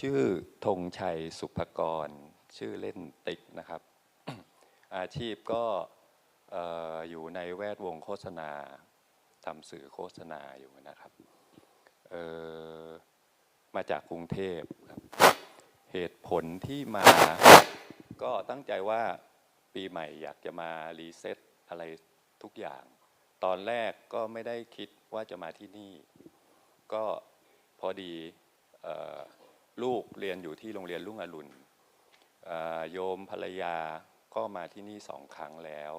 ชื่อธงชัยสุภกร ชื่อเล่นติ๊กนะครับ อาชีพก็เอ่อยู่ในแวดวงโฆษณาทำสื่อโฆษณาอยู่นะครับมาจากกรุงเทพครับ เหตุผลที่มาก็ตั้งใจว่าปีใหม่อยากจะมารีเซ็ตอะไรทุกอย่าง ตอนแรกก็ไม่ได้คิดว่าจะมาที่นี่ ก็พอดีเลูกเรียนอยู่ที่โรงเรียนรุ่งอรุณโยมภรรยาก็มาที่นี่สองครั้งแล้ว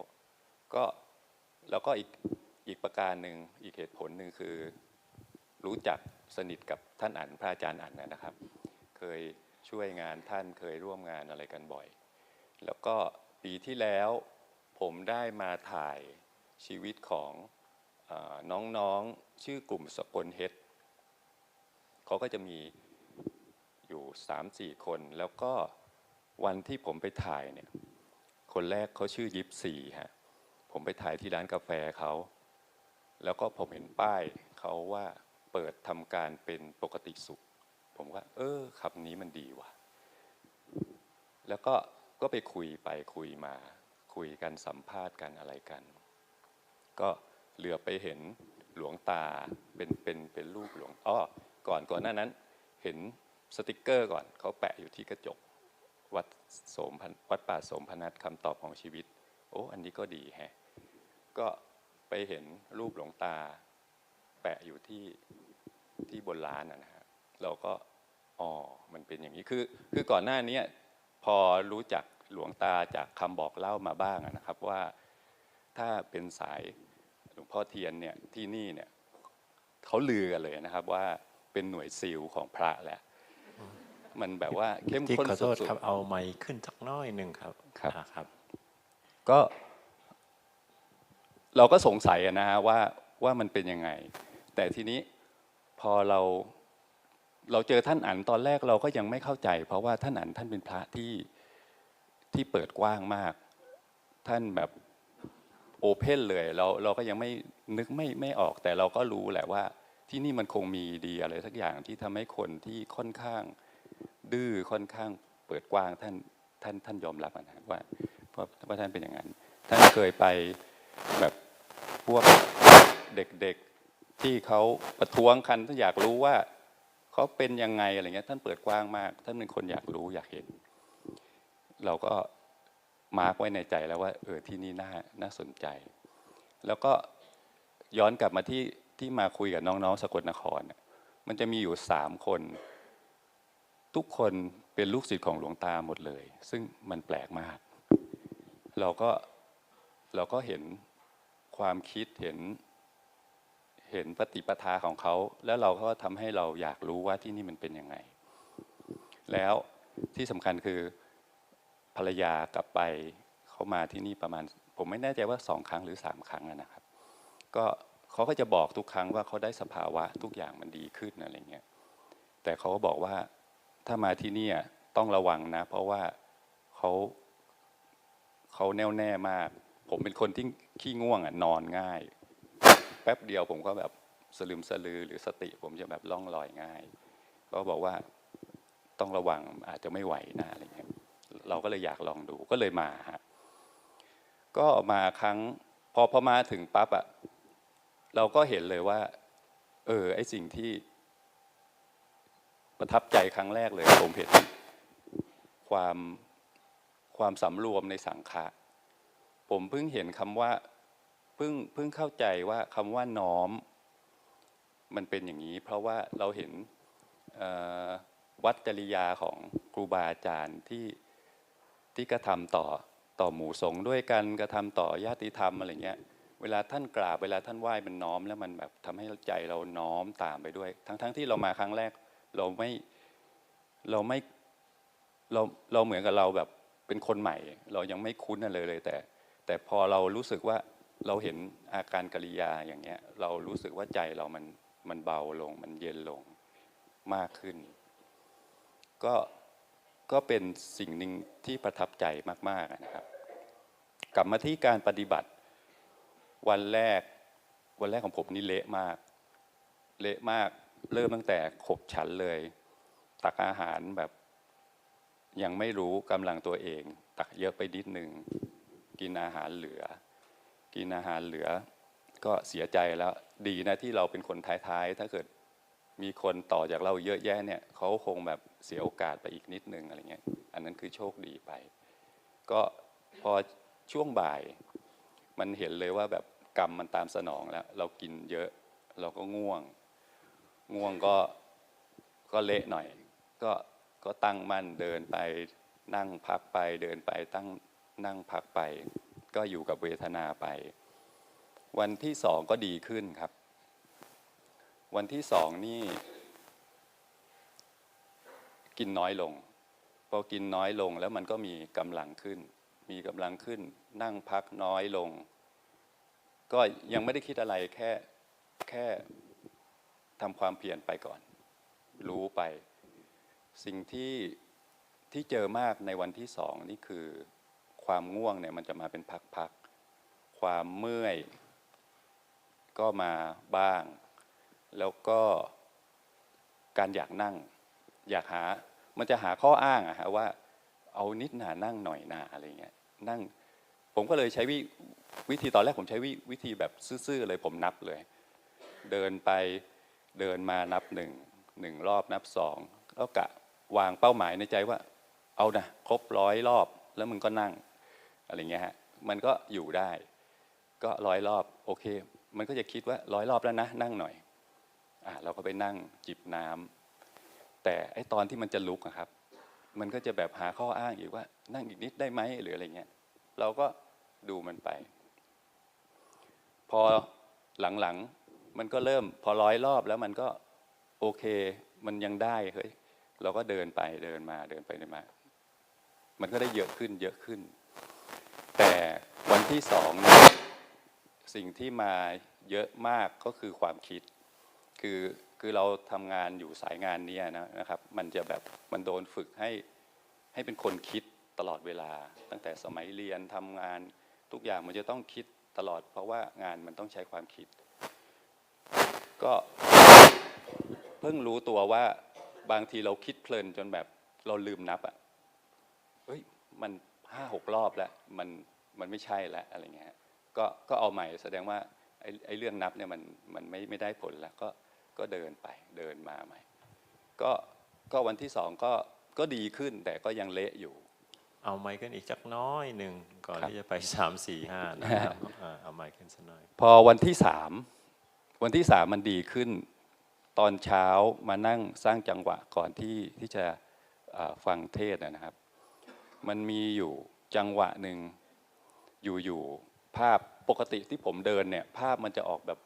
ก็แล้วก็อีกอีกประการหนึ่งอีกเหตุผลหนึ่งคือ รู้จักสนิทกับท่านอั๋นพระอาจารย์อั๋นนะครับ เคยช่วยงานท่านเคยร่วมงานอะไรกันบ่อย แล้วก็ปีที่แล้วผมได้มาถ่ายชีวิตของอน้องๆชื่อกลุ่มสกลเฮดเขาก็จะมี อยู่3-4คน แล้วก็วันที่ผมไปถ่ายเนี่ย คนแรกเขาชื่อยิปซีฮะผมไปถ่ายที่ร้านกาแฟเขาแล้วก็ผมเห็นป้ายเขาว่าเปิดทำการเป็นปกติสุข ผมว่า เออคำนี้มันดีว่ะ แล้วก็ก็ไปคุยไปคุยมา คุยกันสัมภาษณ์กันอะไรกัน ก็เหลือไปเห็นหลวงตาเป็นเป็นเป็นรูปหลวงอ้อก่อนก่อนหน้านั้น เห็น สติกเกอร์ก่อนเขาแปะอยู่ที่กระจก วัดโสมพันวัดป่าโสมพนัสคำตอบของชีวิต โอ้ อันนี้ก็ดีแฮะ ก็ไปเห็นรูปหลวงตา แปะอยู่ที่ที่บนร้านนะฮะเราก็อ๋อมันเป็นอย่างนี้คือ คือก่อนหน้านี้พอรู้จักหลวงตาจากคำบอกเล่ามาบ้างนะครับว่าถ้าเป็นสายหลวงพ่อเทียนเนี่ยที่นี่เนี่ยเขาลือกันเลยนะครับว่าเป็นหน่วยซิลของพระแหละ มันแบบว่าเข้มที่ข้นขอโทสุษดครับเอาไม้ขึ้นสักน้อยหนึ่งครับครับอ่าครับๆก็เราก็สงสัยอะนะฮะว่าว่ามันเป็นยังไง แต่ทีนี้พอเราเราเจอท่านอันตอนแรกเราก็ยังไม่เข้าใจ เพราะว่าท่านอันท่านเป็นพระที่ที่เปิดกว้างมาก ท่านแบบโอเพนเลยเราเราก็ยังไม่นึกไม่ไม่ออกแต่เราก็รู้แหละว่าที่นี่มันคงมีดีอะไรสักอย่างที่ทำให้คนที่ค่อนข้าง ดื้อค่อนข้างเปิดกว้างท่านท่านท่านยอมรับนะว่าเพราะว่าท่านเป็นอย่างนั้น ท่านเคยไปแบบพวกเด็กๆที่เขาประท้วงกันท่านอยากรู้ว่าเขาเป็นยังไงอะไรเงี้ยท่านเปิดกว้างมาก ท่านเป็นคนอยากรู้อยากเห็น เราก็มาร์กไว้ในใจแล้วว่า เออที่นี่น่าน่าสนใจ แล้วก็ย้อนกลับมาที่ที่มาคุยกับน้องๆสกลนครน่ะมันจะมีอยู่สามคน ทุกคนเป็นลูกศิษย์ของหลวงตาหมดเลย ซึ่งมันแปลกมาก เราก็เราก็เห็นความคิดเห็นเห็นปฏิปทาของเขา แล้วเราก็ทำให้เราอยากรู้ว่าที่นี่มันเป็นยังไง แล้วที่สำคัญคือภรรยากลับไปเขามาที่นี่ประมาณ ผมไม่แน่ใจว่าสองครั้งหรือสามครั้งนะครับ ก็เขาก็จะบอกทุกครั้งว่าเขาได้สภาวะทุกอย่างมันดีขึ้นอะไรเงี้ยแต่เขาก็บอกว่า ถ้ามาที่นี่ต้องระวังนะ เพราะว่าเขาเขาแน่วแน่มาก ผมเป็นคนที่ขี้ง่วงอะนอนง่าย แป๊บเดียวผมก็แบบสลืมสลือหรือสติ ผมจะแบบล่องลอยง่าย ก็บอกว่าต้องระวังอาจจะไม่ไหวนะอะไรเงี้ยเราก็เลยอยากลองดูก็เลยมาฮะก็มาครั้งพอพอมาถึงปั๊บอะเราก็เห็นเลยว่า เออไอสิ่งที่ ประทับใจครั้งแรกเลย ผมเห็นความความสำรวมในสังฆะผมเพิ่งเห็นคำว่าเพิ่งเพิ่งเข้าใจว่าคำว่าน้อม มันเป็นอย่างนี้ เพราะว่าเราเห็นวัดจริยาของครูบาอาจารย์ที่ที่กระทำต่อต่อหมู่สงฆ์ด้วยกันกระทำต่อญาติธรรมอะไรเงี้ยเวลาท่านกราบเวลาท่านไหว้มันน้อม แล้วมันแบบทำให้ใจเราน้อมตามไปด้วย ทั้งทั้งที่เรามาครั้งแรก เราไม่เราไม่เราเราเหมือนกับเราแบบเป็นคนใหม่ เรายังไม่คุ้นอะไรเลย แต่ แต่พอเรารู้สึกว่าเราเห็นอาการกริยาอย่างเงี้ย เรารู้สึกว่าใจเรามันมันเบาลง มันเย็นลงมากขึ้น ก็ก็เป็นสิ่งหนึ่งที่ประทับใจมาก ๆนะครับ กลับมาที่การปฏิบัติวันแรก วันแรกของผมนี่เละมาก เละมาก เริ่มตั้งแต่ขบฉันเลย ตักอาหารแบบ ยังไม่รู้กำลังตัวเอง ตักเยอะไปนิดหนึ่งกินอาหารเหลือ กินอาหารเหลือ ก็เสียใจแล้วดีนะที่เราเป็นคนท้ายๆ ถ้าเกิดมีคนต่อจากเราเยอะแยะเนี่ยเขาคงแบบเสียโอกาสไปอีกนิดนึงอะไรเงี้ย อันนั้นคือโชคดีไป ก็พอช่วงบ่าย มันเห็นเลยว่าแบบกรรมมันตามสนองแล้ว เรากินเยอะ เราก็ง่วง ง่วงก็ก็เละหน่อย ก็ก็ตั้งมั่นเดินไปนั่งพักไปเดินไปตั้งนั่งพักไป ก็อยู่กับเวทนาไป วันที่สองก็ดีขึ้นครับ วันที่สองนี่ กินน้อยลง พอกินน้อยลงแล้วมันก็มีกำลังขึ้น มีกำลังขึ้น นั่งพักน้อยลง ก็ยังไม่ได้คิดอะไรแค่แค่ ทำความเพียรไปก่อน รู้ไป สิ่งที่ที่เจอมากในวันที่สองนี่คือความง่วงเนี่ยมันจะมาเป็นพักๆ ความเมื่อย ก็มาบ้าง แล้วก็การอยากนั่ง อยากหา มันจะหาข้ออ้างอะฮะว่า เอานิดหนานั่งหน่อยหนาอะไรเงี้ย นั่ง ผมก็เลยใช้วิวิธีตอนแรกผมใช้วิวิธีแบบซื่อๆเลยผมนับเลย เดินไป เดินมานับหนึ่งหนึ่งรอบนับสองแล้วกะวางเป้าหมายในใจว่า เอานะครบร้อยรอบแล้วมึงก็นั่งอะไรเงี้ยฮะมันก็อยู่ได้ ก็ร้อยรอบโอเค มันก็จะคิดว่าร้อยรอบแล้วนะ นั่งหน่อยอะเราก็ไปนั่งจิบน้ำแต่ไอตอนที่มันจะลุกอะครับ มันก็จะแบบหาข้ออ้างอีกว่า นั่งอีกนิดได้ไหมหรืออะไรเงี้ยเราก็ดูมันไป พอหลังๆ มันก็เริ่มพอร้อยรอบแล้วมันก็โอเค มันยังได้เฮ้ยเราก็เดินไปเดินมาเดินไปเดินมา มันก็ได้เยอะขึ้นเยอะขึ้น แต่วันที่สองเนี่ยสิ่งที่มาเยอะมากก็คือความคิด คือคือเราทำงานอยู่สายงานนี้นะนะครับ มันจะแบบมันโดนฝึกให้ให้เป็นคนคิดตลอดเวลา ตั้งแต่สมัยเรียนทำงานทุกอย่างมันจะต้องคิดตลอด เพราะว่างานมันต้องใช้ความคิด ก็เพิ่งรู้ตัวว่าบางทีเราคิดเพลินจนแบบเราลืมนับอะเฮ้ยมันห้าหกรอบแล้วมันมันไม่ใช่แล้วอะไรเงี้ยฮะก็ก็เอาใหม่แสดงว่าไอ้ไอ้เรื่องนับเนี่ยมันมันไม่ไม่ได้ผลแล้วก็ก็เดินไปเดินมาใหม่ ก็ก็วันที่สองก็ก็ดีขึ้นแต่ก็ยังเละอยู่ เอาไมค์ขึ้นอีกจักน้อยหนึ่งก่อนครับที่จะไปสามสี่ห้านะครับอ่าเอาไมค์ขึ้นสักหน่อย พอวันที่สาม วันที่สามมันดีขึ้น ตอนเช้ามานั่งสร้างจังหวะก่อนที่ที่จะฟังเทศนะครับ มันมีอยู่จังหวะหนึ่งอยู่ๆภาพปกติที่ผมเดินเนี่ยภาพมันจะออกแบบ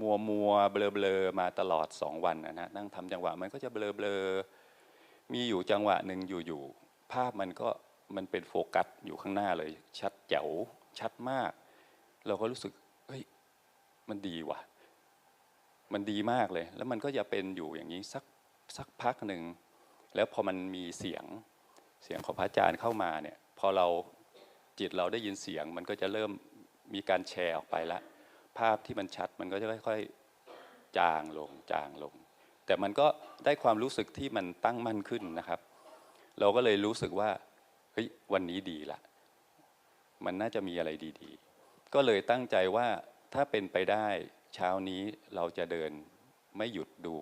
มัวมัวเบลอเบลอมาตลอดสองวันนะนะนั่งทำจังหวะมันก็จะเบลอเบลอมีอยู่จังหวะหนึ่งอยู่ๆภาพมันก็มันเป็นโฟกัสอยู่ข้างหน้าเลย ชัดแจ๋วชัดมาก เราก็รู้สึกเฮ้ยมันดีว่ะ มันดีมากเลย แล้วมันก็จะเป็นอยู่อย่างนี้สักสักพักหนึ่ง แล้วพอมันมีเสียงเสียงของพระอาจารย์เข้ามาเนี่ย พอเราจิตเราได้ยินเสียง มันก็จะเริ่มมีการแชร์ออกไปละ ภาพที่มันชัดมันก็จะค่อยๆจางลงจางลง แต่มันก็ได้ความรู้สึกที่มันตั้งมั่นขึ้นนะครับ เราก็เลยรู้สึกว่าเฮ้ยวันนี้ดีละ มันน่าจะมีอะไรดี ๆ ก็เลยตั้งใจว่าถ้าเป็นไปได้ เช้านี้เราจะเดินไม่หยุดดู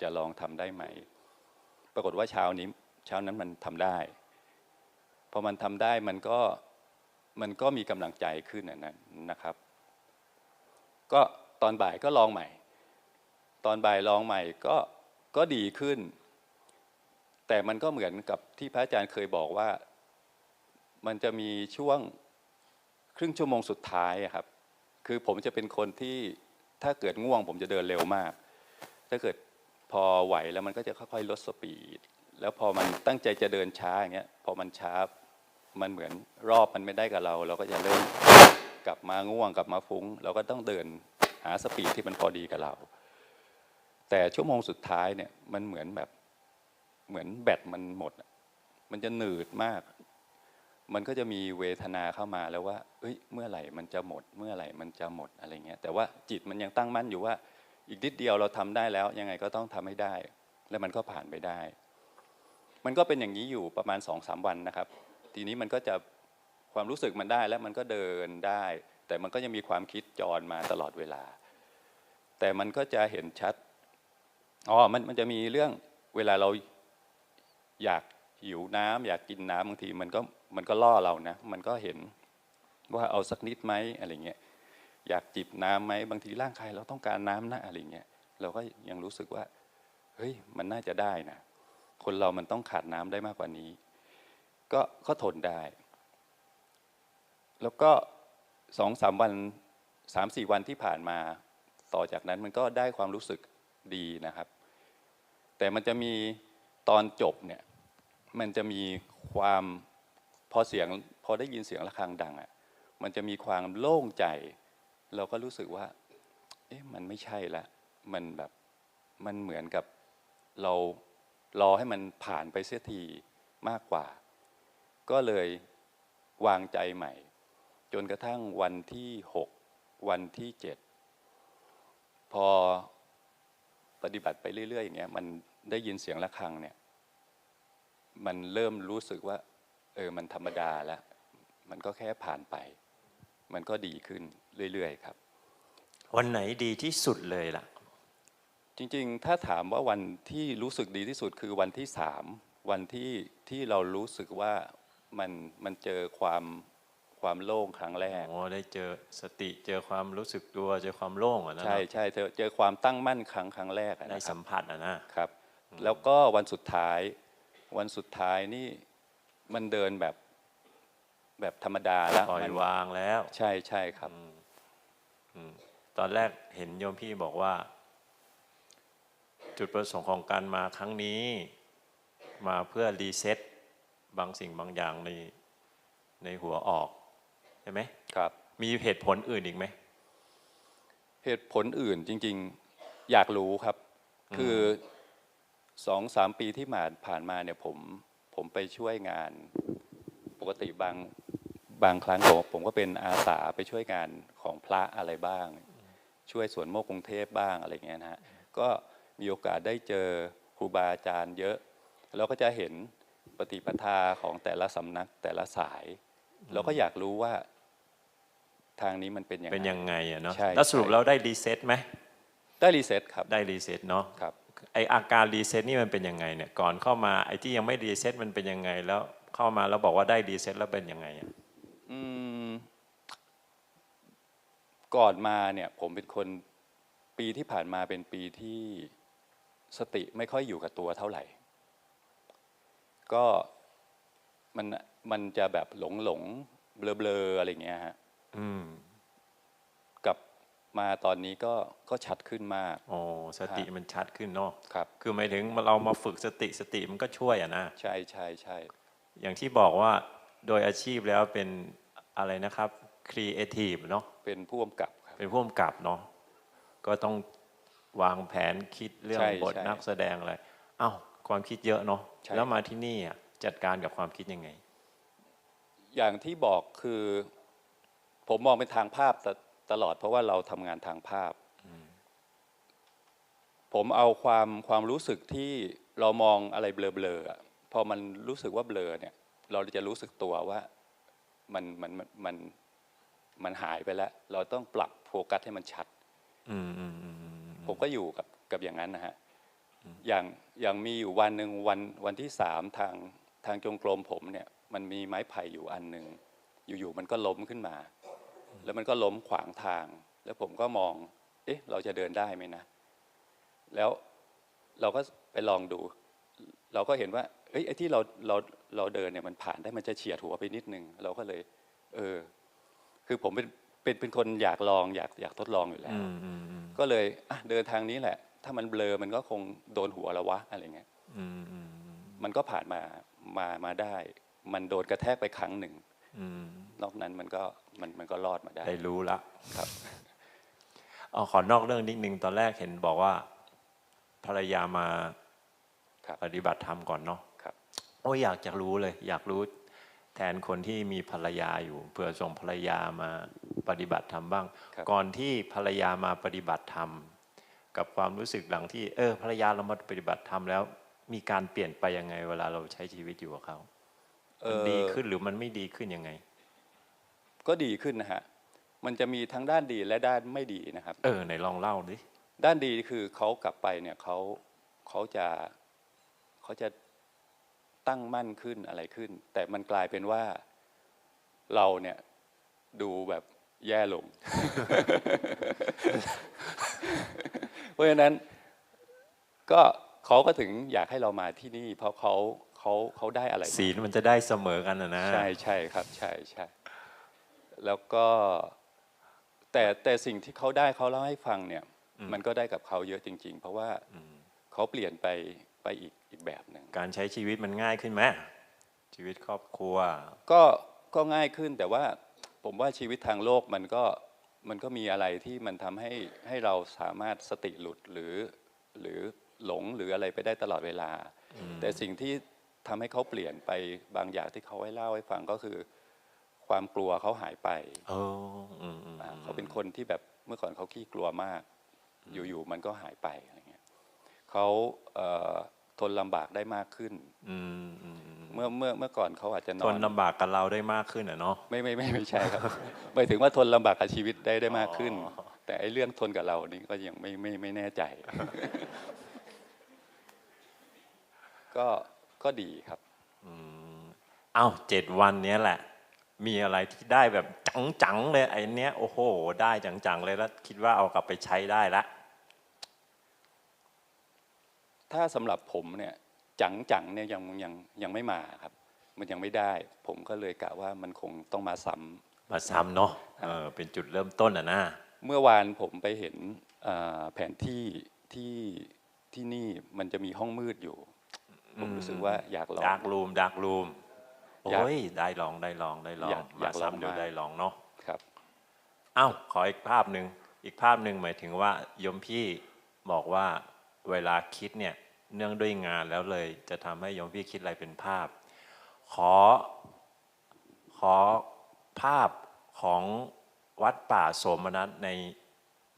จะลองทำได้ไหม ปรากฏว่าเช้านี้เช้านั้นมันทำได้พอมันทำได้มันก็มันก็มีกำลังใจขึ้นนะนะครับ ก็ตอนบ่ายก็ลองใหม่ ตอนบ่ายลองใหม่ก็ก็ดีขึ้น แต่มันก็เหมือนกับที่พระอาจารย์เคยบอกว่า มันจะมีช่วงครึ่งชั่วโมงสุดท้ายครับ คือผมจะเป็นคนที่ ถ้าเกิดง่วงผมจะเดินเร็วมาก ถ้าเกิดพอไหวแล้วมันก็จะค่อยๆลดสปีด แล้วพอมันตั้งใจจะเดินช้าอย่างเงี้ย พอมันช้า มันเหมือนรอบมันไม่ได้กับเรา เราก็จะเริ่มกลับมาง่วงกลับมาฟุ้ง เราก็ต้องเดินหาสปีดที่มันพอดีกับเรา แต่ชั่วโมงสุดท้ายเนี่ยมันเหมือนแบบเหมือนแบตมันหมด มันจะหนืดมาก มันก็จะมีเวทนาเข้ามาแล้วว่าเอ้ยเมื่อไหร่มันจะหมด เมื่อไหร่มันจะหมดอะไรเงี้ยแต่ว่าจิตมันยังตั้งมั่นอยู่ว่า อีกนิดเดียวเราทำได้แล้ว ยังไงก็ต้องทำให้ได้ แล้วมันก็ผ่านไปได้ มันก็เป็นอย่างนี้อยู่ประมาณสองสามวันนะครับ ทีนี้มันก็จะความรู้สึกมันได้แล้วมันก็เดินได้ แต่มันก็ยังมีความคิดจรมาตลอดเวลา แต่มันก็จะเห็นชัดอ๋อมันมันจะมีเรื่องเวลาเราอยากหิวน้ำอยากกินน้ำบางทีมันก็ มันก็ล่อเรานะ มันก็เห็นว่าเอาสักนิดไหมอะไรเงี้ยอยากจิบน้ำไหมบางทีร่างกายเราต้องการน้ำนะอะไรเงี้ยเราก็ยังรู้สึกว่าเฮ้ยมันน่าจะได้นะคนเรามันต้องขาดน้ำได้มากกว่านี้ ก็ก็ทนได้ แล้วก็สองสามวันสามสี่วันที่ผ่านมา ต่อจากนั้นมันก็ได้ความรู้สึกดีนะครับ แต่มันจะมีตอนจบเนี่ยมันจะมีความ อเสียงพอได้ยินเสียงะระฆังดังอะ่ะมันจะมีความโล่งใจ เราก็รู้สึกว่า เอ๊ะมันไม่ใช่ละ มันแบบมันเหมือนกับเรารอให้มันผ่านไปเสียทีมากกว่า ก็เลยวางใจใหม่ จนกระทั่งวันที่หกวันที่เจ็ดพอปฏิบัติไปเรื่อยๆอย่างเงี้ยมันได้ยินเสียงะระฆังเนี่ยมันเริ่มรู้สึกว่า เออมันธรรมดาแล้ว มันก็แค่ผ่านไป มันก็ดีขึ้นเรื่อยๆครับ วันไหนดีที่สุดเลยล่ะ จริงๆ ถ้าถามว่าวันที่รู้สึกดีที่สุดคือวันที่สามวันที่ที่เรารู้สึกว่ามันมันเจอความความโล่งครั้งแรกโอ้ได้เจอสติเจอความรู้สึกตัวเจอความโล่งอะนะใช่ใช่เจอเจอความตั้งมั่นครั้งครั้งแรกอะได้นะครัสับมผัสอะนะครับ แล้วก็วันสุดท้าย วันสุดท้ายนี่ มันเดินแบบแบบธรรมดาแล้วปล่อยมันวางแล้วใช่ใช่ครับตอนแรกเห็นโยมพี่บอกว่า จุดประสงค์ของการมาครั้งนี้ มาเพื่อรีเซ็ตบางสิ่งบางอย่างในในหัวออกใช่ไหมครับ มีเหตุผลอื่นอีกไหม เหตุผลอื่นจริง ๆ อยากรู้ครับ คือสองสามปีที่ผ่านผ่านมาเนี่ยผม ผมไปช่วยงาน ปกติบางบางครั้งผมผมก็เป็นอาสาไปช่วยงานของพระอะไรบ้าง ช่วยสวนโมกกรุงเทพบ้างอะไรเงี้ยนะฮะก็มีโอกาสได้เจอครูบาอาจารย์เยอะ แล้วก็จะเห็นปฏิปทาของแต่ละสำนักแต่ละสาย เราก็อยากรู้ว่าทางนี้มันเป็นยังไงเป็นยังไงอะเนาะใช่แล้วสรุปใช่เราได้รีเซ็ตไหมได้รีเซ็ตครับได้รีเซ็ตเนาะครับ ไออาการรีเซ็ตนี่มันเป็นยังไงเนี่ยก่อนเข้ามาไอที่ยังไม่รีเซ็ตมันเป็นยังไงแล้วเข้ามาแล้วบอกว่าได้รีเซ็ตแล้วเป็นยังไงอะอืมก่อนมาเนี่ยผมเป็นคนปีที่ผ่านมาเป็นปีที่สติไม่ค่อยอยู่กับตัวเท่าไหร่ ก็มันมันจะแบบหลงหลงเบลอเบลอๆอะไรเงี้ยฮะอืมกลับ มาตอนนี้ก็ก็ชัดขึ้นมากโอ้สติมันชัดขึ้นเนาะครับ คือหมายถึงเรามาฝึกสติสติมันก็ช่วยอะนะใช่ใช่ใช่อย่างที่บอกว่าโดยอาชีพแล้วเป็นอะไรนะครับครีเอทีฟเนาะเป็นผู้กำกับครับเป็นผู้กำกับเนาะก็ต้องวางแผนคิดเรื่องใช่บทใช่นักแสดงอะไรอ้าวความคิดเยอะเนาะใช่แล้วมาที่นี่อะจัดการกับความคิดยังไง อย่างที่บอกคือ ผมมองเป็นทางภาพต ตลอดเพราะว่าเราทำงานทางภาพ ผมเอาความความรู้สึกที่เรามองอะไรเบลอๆอะพอมันรู้สึกว่าเบลอเนี่ย เราจะรู้สึกตัวว่ามันมันมันมันมันหายไปแล้ว เราต้องปรับโฟกัสให้มันชัดอืมอืมอืมอืมผมก็อยู่กับกับอย่างนั้นนะฮะอย่างอย่างมีอยู่วันหนึ่งวันวันที่สามทางทางจงกรมผมเนี่ย มันมีไม้ไผ่อยู่อันหนึ่งอยู่ๆมันก็ล้มขึ้นมา แล้วมันก็ล้มขวางทาง แล้วผมก็มอง เอ๊ะ เราจะเดินได้ไหมนะ แล้วเราก็ไปลองดู เราก็เห็นว่า เอ้ยไอ้ที่เราเราเราเดินเนี่ยมันผ่านได้มันจะเฉียดหัวไปนิดนึง เราก็เลย เออ คือผมเป็นเป็นเป็นคนอยากลองอยากอยากทดลองอยู่แล้วอืมอืมอืมก็เลยอะเดินทางนี้แหละ ถ้ามันเบลอมันก็คงโดนหัวแล้ววะอะไรเงี้ยอืมอืมอืมมันก็ผ่านมามามาได้ มันโดนกระแทกไปครั้งหนึ่งอืม นอกนั้นมันก็มันมันก็รอดมาได้ ได้รู้ละครับเอาขอนอกเรื่องนิดนึงตอนแรกเห็นบอกว่า ภรรยามาครับปฏิบัติธรรมก่อนเนาะครับโอ้ยอยากจะรู้เลย อยากรู้แทนคนที่มีภรรยาอยู่เผื่อส่งภรรยามาปฏิบัติธรรมบ้างครับก่อนที่ภรรยามาปฏิบัติธรรม กับความรู้สึกหลังที่ เออ ภรรยาเรามาปฏิบัติธรรมแล้ว มีการเปลี่ยนไปยังไง เวลาเราใช้ชีวิตอยู่กับเขาเอมันอดีขึ้นหรือมันไม่ดีขึ้นยังไง ก็ดีขึ้นนะฮะมันจะมีทั้งด้านดีและด้านไม่ดีนะครับ เออไหนลองเล่าดิด้านดีคือเขากลับไปเนี่ยเขาเขาจะเขาจะตั้งมั่นขึ้นอะไรขึ้น แต่มันกลายเป็นว่าเราเนี่ยดูแบบแย่ลง เพราะฉะนั้นก็เขาก็ถึงอยากให้เรามาที่นี่ เพราะเขาเขาเขาได้อะไรมาศีลมันจะได้เสมอกันนะนะ ใช่ใช่ครับ ใช่ใช่ แล้วก็แต่แต่สิ่งที่เขาได้เขาเล่าให้ฟังเนี่ย มันก็ได้กับเขาเยอะจริง ๆ เพราะว่าเขาเปลี่ยนไปไปอีกอีกแบบหนึ่งการใช้ชีวิตมันง่ายขึ้นไหมชีวิตครอบครัว ก็ก็ง่ายขึ้นแต่ว่าผมว่าชีวิตทางโลกมันก็มันก็มีอะไรที่มันทำให้ให้เราสามารถสติหลุดหรือหรือหลงหรืออะไรไปได้ตลอดเวลา แต่สิ่งที่ทำให้เขาเปลี่ยนไปบางอย่างที่เขาให้เล่าให้ฟังก็คือ ความกลัวเขาหายไปเอออืมอืมอ่าเขาเป็นคนที่แบบเมื่อก่อนเขาขี้กลัวมาก อยู่ๆมันก็หายไปอะไรเงี้ยเขาเอ่อทนลำบากได้มากขึ้นอืมอืมอืมเมื่อเมื่อเมื่อก่อนเขาอาจจะนทอนนลำบากกับเราได้มากขึ้นอะเนาะไม่ไม่ไม่ไม่ใช่ครับหมายถึงว่าทนลำบากกับชีวิตได้ได้มากขึ้นอ๋อแต่ไอ้เรื่องทนกับเรานี่ก็ยังไม่ไม่ไม่แน่ใจ ก็ก็ดีครับเอ้าเจ็ดวันเนี้ยแหละ มีอะไรที่ได้แบบจังๆเลยไอ้เนี้ยโอ้โห ได้จังๆเลยแล้วคิดว่าเอากลับไปใช้ได้ละ ถ้าสำหรับผมเนี่ยจังจังๆเนี่ยยังยังยังไม่มาครับ มันยังไม่ได้ ผมก็เลยกะว่ามันคงต้องมาซ้ำมาซ้ำเนาะเออเป็นจุดเริ่มต้นอะนะเมื่อวานผมไปเห็นอ่าแผนที่ที่ที่นี่มันจะมีห้องมืดอยู่ ผมรู้สึกว่าอยากลองดักรูมดักรูมอยาก โอ้ยได้ลองได้ลองได้ลอองยากอยากลองซ้ำเดี๋ยวมาก ได้ลองเนาะครับ เอ้าขออีกภาพหนึ่งอีกภาพหนึ่งหมายถึงว่าโยมพี่บอกว่าเวลาคิดเนี่ยเนื่องด้วยงานแล้วเลยจะทำให้โยมพี่คิดอะไรเป็นภาพ ขอ ขอภาพของวัดป่าโสมนัสใน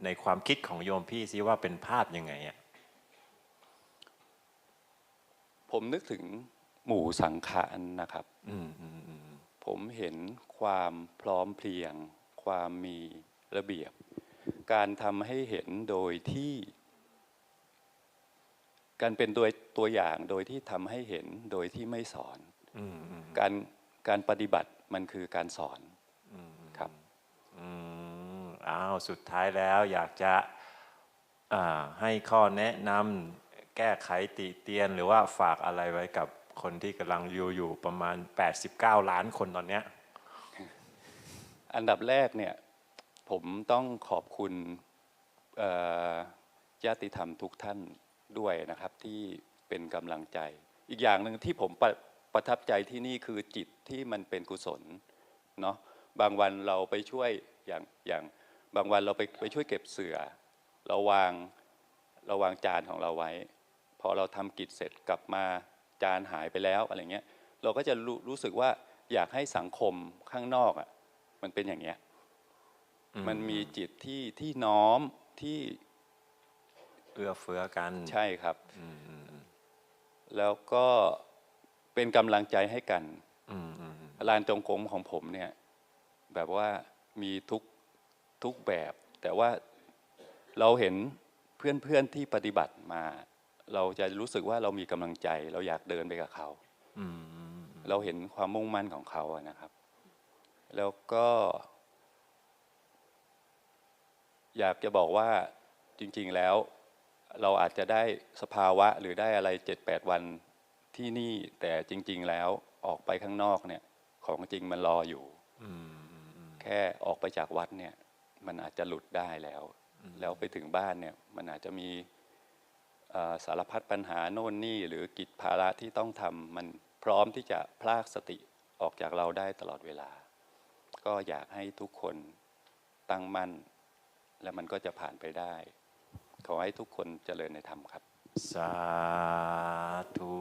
ในความคิดของโยมพี่ซิว่าเป็นภาพยังไงอะผมนึกถึง หมู่สังขารนะครับอืมอืมอืมผมเห็นความพร้อมเพรียง ความมีระเบียบ การทำให้เห็นโดยที่ การเป็นตัวตัวอย่างโดยที่ทำให้เห็นโดยที่ไม่สอนอืมอืมการการปฏิบัติมันคือการสอนครับอืมอ้าวสุดท้ายแล้วอยากจะอ่าให้ข้อแนะนำแก้ไขติเตียนหรือว่าฝากอะไรไว้กับ คนที่กำลังอยู่อยู่ประมาณ 89 ล้านคนตอนเนี้ยอันดับแรกเนี่ยผมต้องขอบคุณญาติธรรมทุกท่านด้วยนะครับที่เป็นกำลังใจ อีกอย่างหนึ่งที่ผมประประทับใจที่นี่คือจิตที่มันเป็นกุศลเนาะบางวันเราไปช่วยอย่างอย่างบางวันเราไปไปช่วยเก็บเสือเราวางเราวางจานของเราไว้พอเราทำกิจเสร็จกลับมา จานหายไปแล้วอะไรเงี้ยเราก็จะรู้รู้สึกว่าอยากให้สังคมข้างนอกอะมันเป็นอย่างเงี้ยมันมีจิตที่ที่น้อมที่เอื้อเฟื้อกันใช่ครับอืมอืมแล้วก็เป็นกำลังใจให้กันอืมอืมลานจงกรมของผมเนี่ย แบบว่ามีทุกทุกแบบ แต่ว่าเราเห็นเพื่อนเพื่อนๆที่ปฏิบัติมา เราจะรู้สึกว่าเรามีกำลังใจ เราอยากเดินไปกับเขาอืมอืมเราเห็นความมุ่งมั่นของเขาอะนะครับ แล้วก็ อยากจะบอกว่าจริง ๆแล้ว เราอาจจะได้สภาวะหรือได้อะไรเจ็ดแปดวันที่นี่ แต่จริง ๆ แล้วออกไปข้างนอกเนี่ย ของจริงมันรออยู่อืมแค่ออกไปจากวัดเนี่ย มันอาจจะหลุดได้แล้ว แล้วไปถึงบ้านเนี่ย มันอาจจะมีเอ่อ สารพัดปัญหาโน่นนี่หรือกิจภาระที่ต้องทำมันพร้อมที่จะพลากสติออกจากเราได้ตลอดเวลา ก็อยากให้ทุกคนตั้งมั่น และมันก็จะผ่านไปได้ ขอให้ทุกคนเจริญในธรรมครับ สาธุ